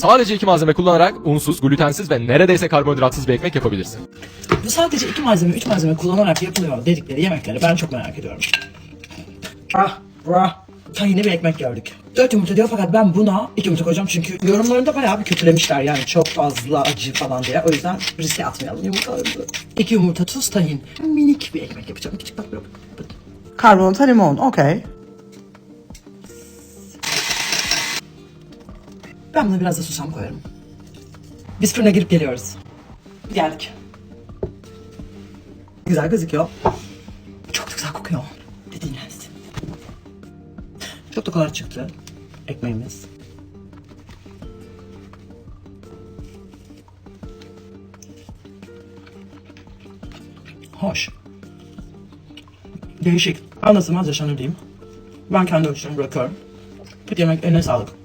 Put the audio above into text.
Sadece iki malzeme kullanarak unsuz, glutensiz ve neredeyse karbonhidratsız bir ekmek yapabilirsin. Bu sadece iki malzeme, üç malzeme kullanarak yapılıyor dedikleri yemekleri ben çok merak ediyorum. Ah, brah. Tahinli bir ekmek gördük. Dört yumurta diyor fakat ben buna iki yumurta koyacağım çünkü yorumlarında bayağı bir kötülemişler yani çok fazla acı falan diye. O yüzden riske atmayalım yumurtalarımızı. İki yumurta, tuz, tahin. Minik bir ekmek yapacağım. Küçük bak bak. bak. Karbonata limon. Okey. Ben buna biraz da susam koyarım. Biz fırına girip geliyoruz. Geldik. Güzel gözüküyor. Çok da güzel kokuyor. Dediğin gelsin. Çok da kolay çıktı. Ekmeğimiz. Hoş. Değişik. Anlasılmaz yaşanır diyeyim. Ben kendi ölçülerimi bırakıyorum. Kötü yemek eline sağlık.